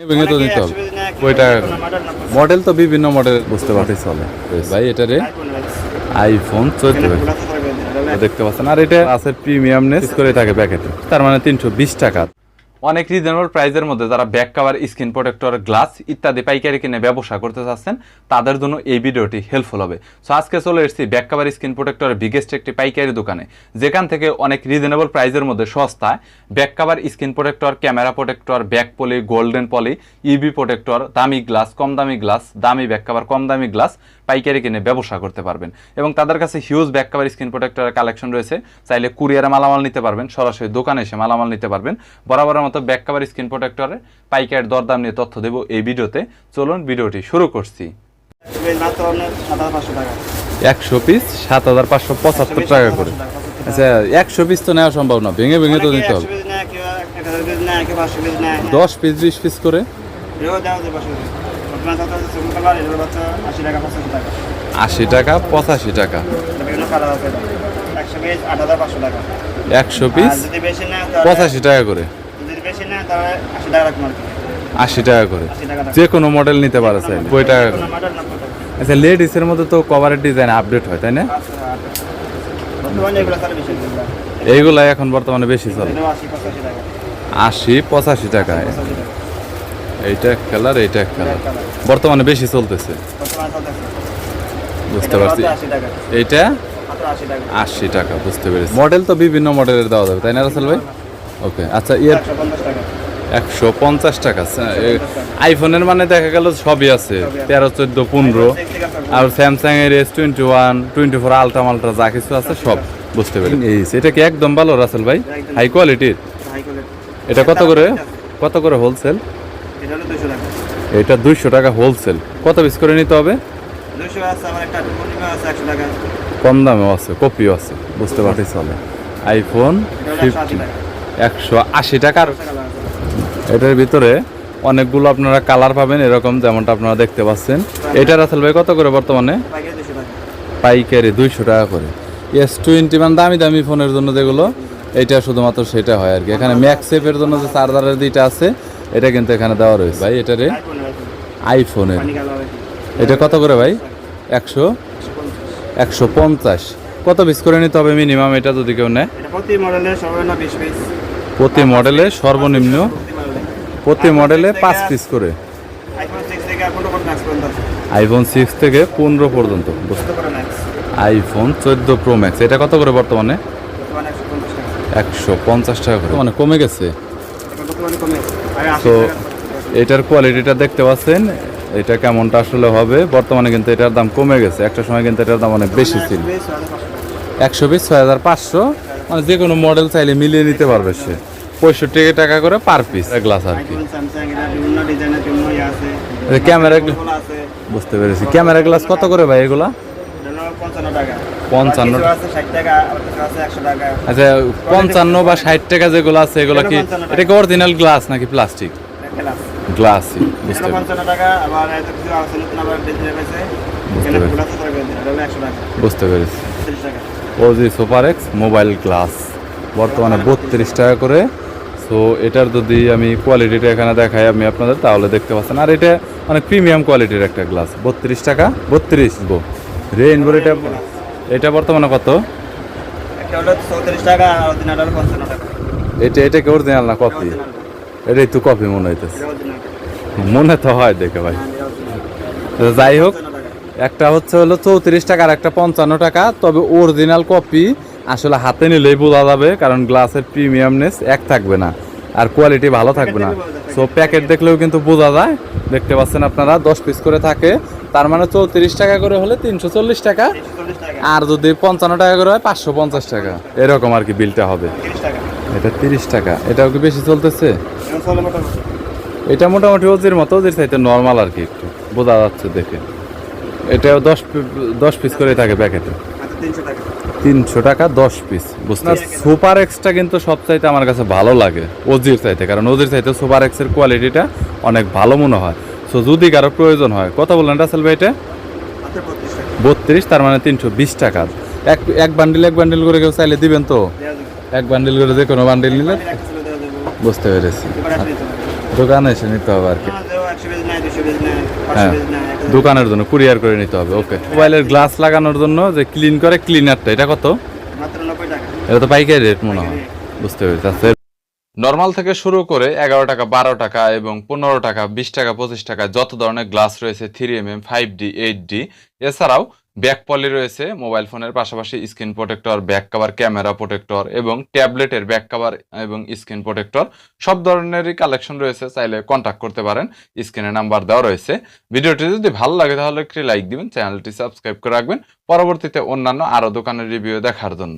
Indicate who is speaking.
Speaker 1: ভেঙে তো দিতে হবে। ওইটা মডেল তো বিভিন্ন মডেল বুঝতে পারছি চলে। ভাই এটা রে আইফোন চোদ্দ। দেখতে পাচ্ছেন। আর এটা আছে প্রিমিয়ামনেস করে থাকে প্যাকেটে তার মানে তিনশো বিশ টাকা। অনেক রিজনেবল প্রাইসের মধ্যে যারা back cover screen protector glass ইত্যাদি পাইকারি কিনে ব্যবসা করতে চাচ্ছেন, তাদের জন্য এই ভিডিওটি হেল্পফুল হবে। সো আজকে চলে এসেছি ব্যাক কাভার স্ক্রিন প্রোটেক্টরের বিগেস্ট একটি পাইকারি দোকানে। যেখান থেকে অনেক রিজনেবল প্রাইসের মধ্যে সস্তায় back cover screen protector camera protector back poly golden poly ইবি protector দামি গ্লাস কম দামি গ্লাস দামি ব্যাক কাভার কম দামি গ্লাস পাইকারি কিনে ব্যবসা করতে পারবেন। এবং তাদের কাছে হিউজ ব্যাক কাভার স্ক্রিন প্রোটেক্টরের কালেকশন রয়েছে। চাইলে কুরিয়ারে মালামাল নিতে পারবেন, সরাসরি দোকানে এসে মালামাল নিতে পারবেন। বরাবরের মতো ব্যাক কাভার স্ক্রিন প্রোটেক্টরের পাইকার দরদাম নিয়ে তথ্য দেবো এই ভিডিওতে। চলুন ভিডিওটি শুরু করছি। একশো পিস সাত হাজার পাঁচশো পঁচাত্তর টাকা করে। আচ্ছা একশো পিস তো নেওয়া সম্ভব না ভেঙে ভেঙে তো নিতে হবে। দশ পিস বিশ পিস করে?
Speaker 2: আশি টাকা পঁচাশি টাকা। একশো পিস পাঁচশো টাকা
Speaker 1: করে।
Speaker 2: বেশি নেয় তাহলে আশি টাকা রাখব
Speaker 1: আশি টাকা করে। যে কোনো মডেল নিতে পারে ওই টাকা করে। আচ্ছা লেডিসের মধ্যে তো কভারের ডিজাইন আপডেট হয় তাই না। এইগুলা এখন বর্তমানে বেশি চলে।
Speaker 2: আশি পঁচাশি টাকা।
Speaker 1: টাকায়। এইটা এক কালার এইটা এক কালার বর্তমানে বেশি চলতেছে। বুঝতে পারছি। এইটা?
Speaker 2: আশি টাকা।
Speaker 1: বুঝতে পেরেছি। মডেল তো বিভিন্ন মডেলের দেওয়া যাবে তাই না রাসেল ভাই? ওকে আচ্ছা ইয়ের
Speaker 2: একশো পঞ্চাশ টাকা
Speaker 1: আইফোনের মানে দেখা গেল সবই আছে তেরো চোদ্দ পনেরো আর স্যামসাং এর S twenty one twenty four ultra মাল্ট্রা যা কিছু আছে সব বুঝতে পেরেছি। এই এটা কি একদম ভালো রাসেল ভাই? হাই কোয়ালিটির এটা কত করে? কত করে হোলসেল
Speaker 2: এটা
Speaker 1: দুইশো টাকা। হোলসেল কত পিস করে নিতে হবে? কম দামেও আছে কপিও আছে বুঝতে পারতে চলে আইফোন ফিফটি একশো আশি টাকার। এটার ভিতরে অনেকগুলো আপনারা কালার পাবেন, এরকম যেমনটা আপনারা দেখতে পাচ্ছেন। এটা রাসেল ভাই কত করে বর্তমানে?
Speaker 2: পাইকারি
Speaker 1: দুইশো টাকা করে। এস টোয়েন্টি মানে দামি দামি ফোনের জন্য যেগুলো, এইটা শুধুমাত্র সেটা হয় আর কি। এখানে ম্যাক্সেপের জন্য যে চার্জারের দুইটা আছে, এটা কিন্তু এখানে দেওয়া রয়েছে। ভাই,
Speaker 2: এটারে
Speaker 1: আইফোনের এটা কত করে ভাই? একশো একশো পঞ্চাশ। কত পিস করে নিতে হবে মিনিমাম এটা যদি কেউ নেয়?
Speaker 2: প্রতি বিশ পিস
Speaker 1: প্রতি মডেলে সর্বনিম্ন
Speaker 2: প্রতি মডেলে
Speaker 1: পাঁচ পিস করে।
Speaker 2: আইফোন সিক্স থেকে পনেরো পর্যন্ত।
Speaker 1: আইফোন
Speaker 2: চোদ্দ
Speaker 1: প্রো ম্যাক্স এটা কত করে বর্তমানে?
Speaker 2: একশো পঞ্চাশ টাকা
Speaker 1: করে। মানে কমে গেছে। তো এটার কোয়ালিটিটা দেখতে পাচ্ছেন। এটা কেমনটা আসলে হবে? বর্তমানে কিন্তু এটার দাম কমে গেছে। একটা সময় কিন্তু এটার দাম অনেক বেশি ছিল। একশো বিশ, ছয় হাজার পাঁচশো। মানে যে কোনো মডেল চাইলে মিলিয়ে নিতে পারবে সে। পঁয়ষট্টি টাকা করে পার পিস গ্লাস আর কি। ক্যামেরা বুঝতে পেরেছি। ক্যামেরা গ্লাস কত করে ভাই এগুলা?
Speaker 2: পঞ্চান্ন
Speaker 1: আচ্ছা পঞ্চান্ন বা ষাট টাকা যেগুলো আছে এগুলো কি এটা কি অরিজিনাল গ্লাস নাকি প্লাস্টিক গ্লাসই বুঝতে বুঝতে পেরেছি। OG super X mobile glass বর্তমানে বত্রিশ টাকা করে। সো এটার যদি আমি কোয়ালিটিটা এখানে দেখাই আমি আপনাদের তাহলে দেখতে পাচ্ছেন। আর এটা অনেক প্রিমিয়াম কোয়ালিটির একটা গ্লাস বত্রিশ টাকা? বত্রিশ গো। রেইনবোর এটা এটা বর্তমানে কত? এটা এটা কি অরিজিনাল না কপি এটাই তো কপি মনে হইতেছে। মনে তো হয় দেখে ভাই। যাই হোক একটা হচ্ছে হলো চৌত্রিশ টাকা আর একটা পঞ্চান্ন টাকা। তবে অরিজিনাল কপি আসলে হাতে নিলেই বোঝা যাবে কারণ গ্লাসের প্রিমিয়ামনেস এক থাকবে না আর কোয়ালিটি ভালো থাকবে না। সো প্যাকেট দেখলেও কিন্তু বোঝা যায়। দেখতে পাচ্ছেন আপনারা দশ পিস করে থাকে। তার মানে চৌত্রিশ টাকা করে হলে তিনশো চল্লিশ টাকা। আর যদি পঞ্চান্ন টাকা করে হয় পাঁচশো পঞ্চাশ টাকা। এরকম আর কি বিলটা হবে। এটা তিরিশ টাকা। এটাও কি বেশি চলতেছে? এটা মোটামুটি। ওজির মতো ওজির চাইতে নর্মাল আর কি একটু। বোঝা যাচ্ছে দেখে। এটাও দশ দশ পিস করে থাকে প্যাকেটে।
Speaker 2: তিনশো টাকা
Speaker 1: দশ পিস বুঝতে সুপার এক্সটা কিন্তু সব চাইতে আমার কাছে ভালো লাগে ওজির চাইতে কারণ ওজির চাইতে সুপার এক্সের কোয়ালিটিটা অনেক ভালো মনে হয়। সো যদি কারও প্রয়োজন হয় কত বললেন রাসেল ভাই এটা?
Speaker 2: বত্রিশ
Speaker 1: তার মানে তিনশো বিশ টাকা। এক এক বান্ডিল এক বান্ডিল করে কেউ চাইলে দিবেন তো? এক বান্ডিল করে যে কোনো বান্ডিল নিলে? বুঝতে পেরেছি। দোকানে এসে নিতে হবে আর কি। হ্যাঁ। দোকানের জন্য কুরিয়ার করে নিতে হবে ওকে মোবাইলের গ্লাস লাগানোর জন্য যে ক্লিন করে ক্লিনারটা এটা কত?
Speaker 2: মাত্র নব্বই টাকা।
Speaker 1: এটা তো পাইকারি রেট মনে হয়। বুঝতে পেরেছি। আচ্ছা নর্মাল থেকে শুরু করে এগারো টাকা বারো টাকা এবং পনেরো টাকা বিশ টাকা পঁচিশ টাকা যত ধরনের গ্লাস রয়েছে three M M five D eight D এছাড়াও ব্যাক পলি রয়েছে, মোবাইল ফোনের পাশাপাশি screen protector, back cover, camera protector এবং ট্যাবলেটের ব্যাক কাভার এবং স্ক্রিন প্রোটেক্টর সব ধরনেরই কালেকশন রয়েছে, চাইলে কন্ট্যাক্ট করতে পারেন, স্ক্রিনে নাম্বার দেওয়া রয়েছে। ভিডিওটি যদি ভালো লাগে তাহলে একটি লাইক দিবেন, চ্যানেলটি সাবস্ক্রাইব করে রাখবেন। পরবর্তীতে অন্যান্য আরও দোকানের রিভিউ দেখার জন্য।